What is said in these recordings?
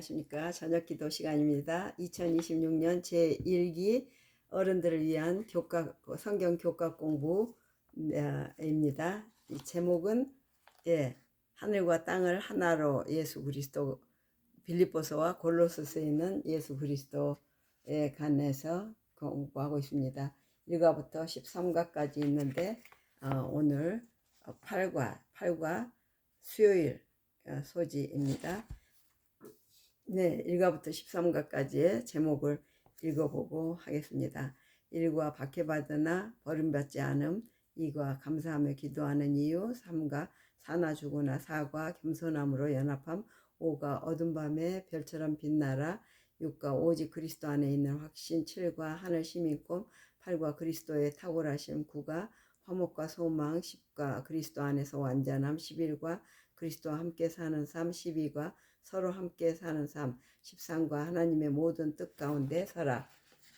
안녕하십니까. 저녁 기도 시간입니다. 2026년 제1기 어른들을 위한 교과, 성경 교과 공부입니다. 이 제목은, 예, 하늘과 땅을 하나로 예수 그리스도, 빌립보서와 골로스에 있는 예수 그리스도에 관해서 공부하고 있습니다. 1과부터 13과까지 있는데, 어, 오늘 8과, 8과 수요일 어, 소지입니다. 네, 1과부터 13과까지의 제목을 읽어보고 하겠습니다. 1과 박해받으나 버림받지 않음 2과 감사하며 기도하는 이유 3과 사나 죽으나 4과 겸손함으로 연합함 5가 어둠 밤에 별처럼 빛나라 6과 오직 그리스도 안에 있는 확신 7과 하늘 시민꿈 8과 그리스도의 탁월하심 9가 화목과 소망 10과 그리스도 안에서 완전함 11과 그리스도와 함께 사는 삶 12과 서로 함께 사는 삶 13과 하나님의 모든 뜻 가운데 서라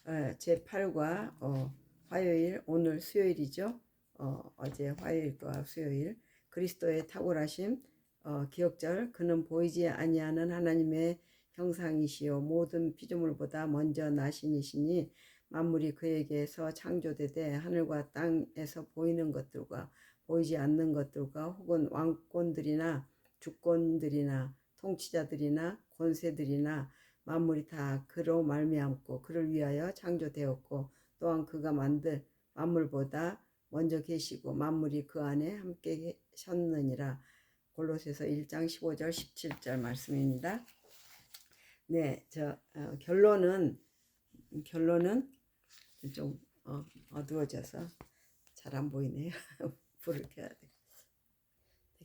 어, 제 8과 어, 화요일 오늘 수요일이죠? 어, 어제 화요일과 수요일. 그리스도의 탁월하심 어, 기억절 그는 보이지 아니하는 하나님의 형상이시요. 모든 피조물보다 먼저 나신이시니 만물이 그에게서 창조되되 하늘과 땅에서 보이는 것들과 보이지 않는 것들과 혹은 왕권들이나 주권들이나 통치자들이나 권세들이나 만물이 다 그로 말미암고 그를 위하여 창조되었고 또한 그가 만들 만물보다 먼저 계시고 만물이 그 안에 함께 계셨느니라 골로새서 1장 15절 17절 말씀입니다. 네, 저 어, 결론은 결론은 좀 어, 어두워져서 잘 안 보이네요. 불을 켜야 돼.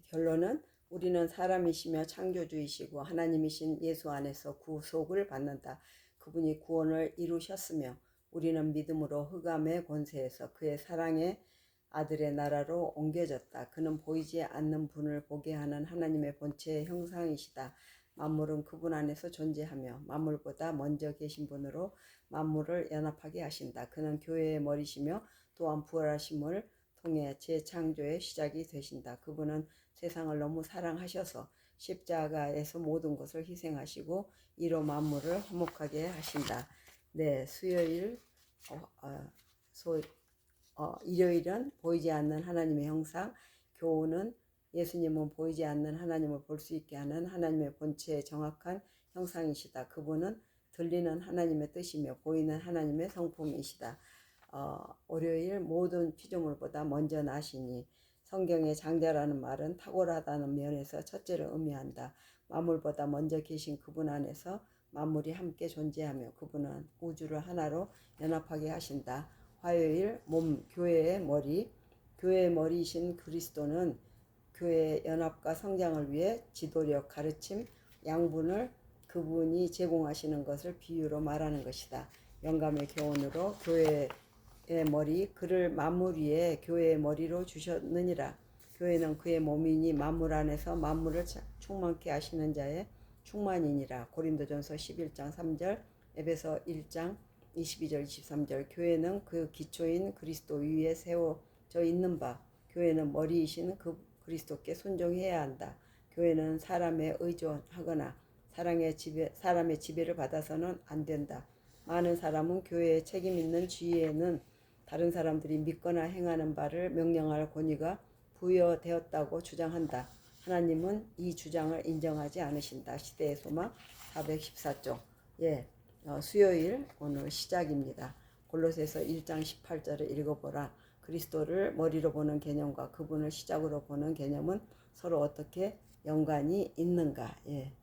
결론은 우리는 사람이시며 창조주이시고 하나님이신 예수 안에서 구속을 받는다. 그분이 구원을 이루셨으며 우리는 믿음으로 흑암의 권세에서 그의 사랑의 아들의 나라로 옮겨졌다. 그는 보이지 않는 분을 보게 하는 하나님의 본체의 형상이시다. 만물은 그분 안에서 존재하며 만물보다 먼저 계신 분으로 만물을 연합하게 하신다. 그는 교회의 머리시며 또한 부활하심을 통해 재창조의 시작이 되신다. 그분은 세상을 너무 사랑하셔서 십자가에서 모든 것을 희생하시고 이로 만물을 화목하게 하신다. 네, 수요일, 어, 어, 소, 어, 일요일은 보이지 않는 하나님의 형상, 교훈은 예수님은 보이지 않는 하나님을 볼 수 있게 하는 하나님의 본체의 정확한 형상이시다. 그분은 들리는 하나님의 뜻이며 보이는 하나님의 성품이시다. 어, 월요일 모든 피조물보다 먼저 나시니 성경의 장자라는 말은 탁월하다는 면에서 첫째를 의미한다. 만물보다 먼저 계신 그분 안에서 만물이 함께 존재하며 그분은 우주를 하나로 연합하게 하신다. 화요일 몸 교회의 머리 교회의 머리이신 그리스도는 교회의 연합과 성장을 위해 지도력, 가르침, 양분을 그분이 제공하시는 것을 비유로 말하는 것이다. 영감의 교훈으로 교회의 머리 그를 만물 위에 교회의 머리로 주셨느니라. 교회는 그의 몸이니 만물 안에서 만물을 충만케 하시는 자의 충만이니라. 고린도전서 11장 3절, 에베소 1장 22절 23절. 교회는 그 기초인 그리스도 위에 세워져 있는 바 교회는 머리이신 그 그리스도께 순종해야 한다. 교회는 사람에 의존하거나 사랑의 지배, 사람의 지배를 받아서는 안 된다. 많은 사람은 교회에 책임 있는 지위에는 다른 사람들이 믿거나 행하는 바를 명령할 권위가 부여되었다고 주장한다. 하나님은 이 주장을 인정하지 않으신다. 시대의 소망 414쪽. 예, 어, 수요일 오늘 시작입니다. 골로새서 1장 18절을 읽어보라. 그리스도를 머리로 보는 개념과 그분을 시작으로 보는 개념은 서로 어떻게 연관이 있는가? 예.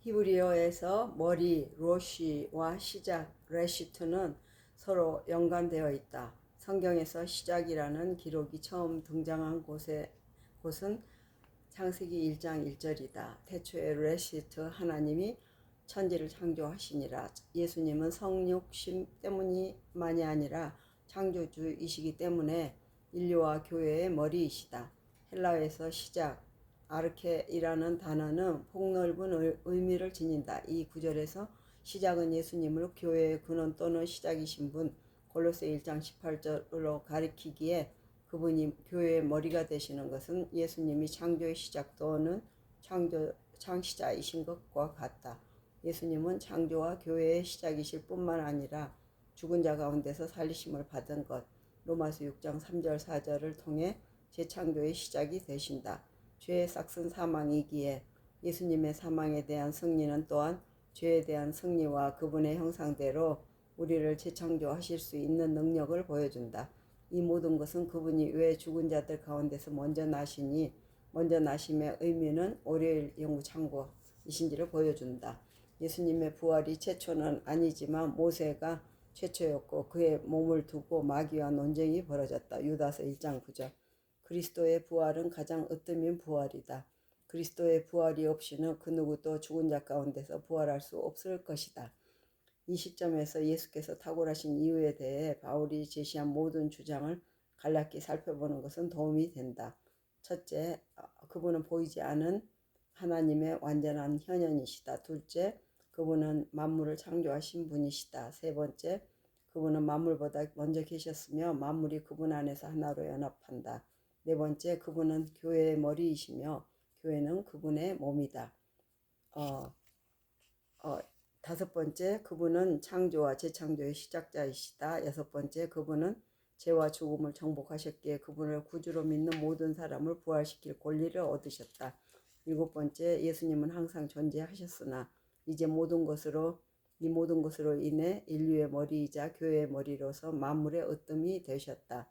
히브리어에서 머리 로시와 시작 레시트는 서로 연관되어 있다. 성경에서 시작이라는 기록이 처음 등장한 곳에 곳은 창세기 1장 1절이다. 태초에 레시트 하나님이 천지를 창조하시니라. 예수님은 성육심 때문이만이 아니라 창조주이시기 때문에 인류와 교회의 머리이시다. 헬라에서 시작, 아르케이라는 단어는 폭넓은 의미를 지닌다. 이 구절에서 시작은 예수님을 교회의 근원 또는 시작이신 분 골로새 1장 18절로 가리키기에 그분이 교회의 머리가 되시는 것은 예수님이 창조의 시작 또는 창조 창시자이신 것과 같다. 예수님은 창조와 교회의 시작이실 뿐만 아니라 죽은 자 가운데서 살리심을 받은 것 로마서 6장 3절 4절을 통해 재창조의 시작이 되신다. 죄의 싹슨 사망이기에 예수님의 사망에 대한 승리는 또한 죄에 대한 승리와 그분의 형상대로 우리를 재창조하실 수 있는 능력을 보여준다. 이 모든 것은 그분이 왜 죽은 자들 가운데서 먼저 나시니 먼저 나심의 의미는 월요일 영구 창고이신지를 보여준다. 예수님의 부활이 최초는 아니지만 모세가 최초였고 그의 몸을 두고 마귀와 논쟁이 벌어졌다. 유다서 1장 9절. 그리스도의 부활은 가장 으뜸인 부활이다. 그리스도의 부활이 없이는 그 누구도 죽은 자 가운데서 부활할 수 없을 것이다. 이 시점에서 예수께서 탁월하신 이유에 대해 바울이 제시한 모든 주장을 간략히 살펴보는 것은 도움이 된다. 첫째, 어, 그분은 보이지 않은 하나님의 완전한 현현이시다. 둘째, 그분은 만물을 창조하신 분이시다. 세 번째, 그분은 만물보다 먼저 계셨으며 만물이 그분 안에서 하나로 연합한다. 네 번째, 그분은 교회의 머리이시며 교회는 그분의 몸이다. 어, 어, 다섯 번째, 그분은 창조와 재창조의 시작자이시다. 여섯 번째, 그분은 죄와 죽음을 정복하셨기에 그분을 구주로 믿는 모든 사람을 부활시킬 권리를 얻으셨다. 일곱 번째, 예수님은 항상 존재하셨으나 이제 모든 것으로 이 모든 것으로 인해 인류의 머리이자 교회의 머리로서 만물의 으뜸이 되셨다.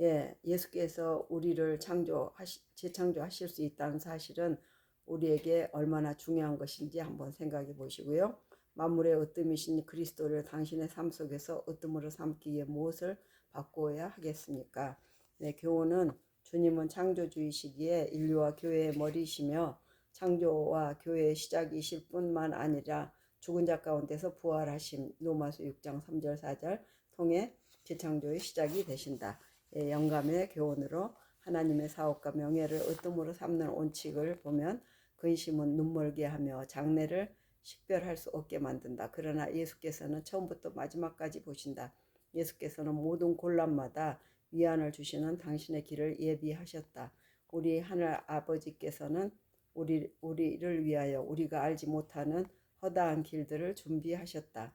예, 예수께서 우리를 창조하시, 재창조하실 수 있다는 사실은 우리에게 얼마나 중요한 것인지 한번 생각해 보시고요. 만물의 으뜸이신 그리스도를 당신의 삶 속에서 으뜸으로 삼기 위해 무엇을 바꾸어야 하겠습니까? 네, 교훈은 주님은 창조주이시기에 인류와 교회의 머리이시며 창조와 교회의 시작이실 뿐만 아니라 죽은 자 가운데서 부활하심 로마서 6장 3절 4절 통해 재창조의 시작이 되신다. 예, 영감의 교훈으로 하나님의 사업과 명예를 으뜸으로 삼는 원칙을 보면 근심은 눈멀게 하며 장래를 식별할 수 없게 만든다. 그러나 예수께서는 처음부터 마지막까지 보신다. 예수께서는 모든 곤란마다 위안을 주시는 당신의 길을 예비하셨다. 우리 하늘 아버지께서는 우리, 우리를 위하여 우리가 알지 못하는 허다한 길들을 준비하셨다.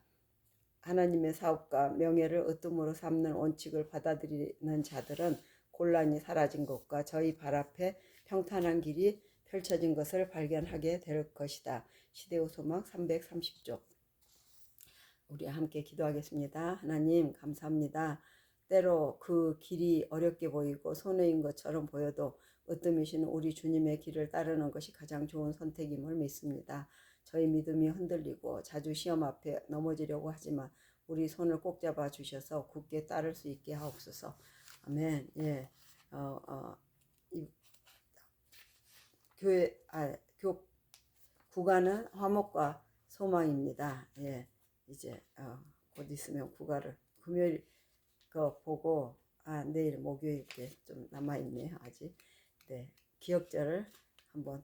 하나님의 사업과 명예를 으뜸으로 삼는 원칙을 받아들이는 자들은 곤란이 사라진 것과 저희 발 앞에 평탄한 길이 펼쳐진 것을 발견하게 될 것이다. 시대오 소막 330쪽. 우리 함께 기도하겠습니다. 하나님 감사합니다. 때로 그 길이 어렵게 보이고 손해인 것처럼 보여도 으뜸이신 우리 주님의 길을 따르는 것이 가장 좋은 선택임을 믿습니다. 저희 믿음이 흔들리고 자주 시험 앞에 넘어지려고 하지만 우리 손을 꼭 잡아 주셔서 굳게 따를 수 있게 하옵소서. 아멘. 예. 어, 어, 이, 교회, 아, 교, 국가는 화목과 소망입니다. 예. 이제, 어, 곧 있으면 국가를 금요일 그 보고, 아, 내일 목요일 좀 남아있네요. 아직. 네. 기억절을 한번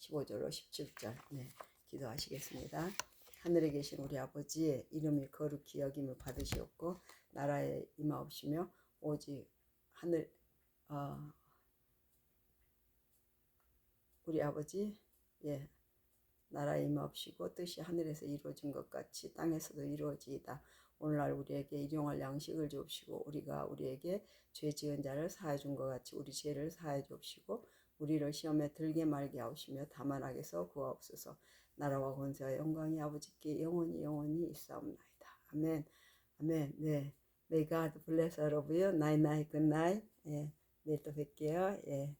15절로 17절. 네. 기도하시겠습니다. 하늘에 계신 우리 아버지 이름이 거룩히 여김을 받으시옵고 나라에 임하옵시며 오직 하늘 어, 우리 아버지 예 나라에 임하옵시고 뜻이 하늘에서 이루어진 것 같이 땅에서도 이루어지이다. 오늘날 우리에게 일용할 양식을 주옵시고 우리가 우리에게 죄 지은 자를 사해 준 것 같이 우리 죄를 사해 주옵시고 우리를 시험에 들게 말게 하옵시며 다만 악에서 구하옵소서. 나라와 권세와 영광이 아버지께 영원히 영원히 있사옵나이다. 아멘. 아멘. 네. May God bless all of you. Night night, good night. 예. 내일 또 뵐게요. 예.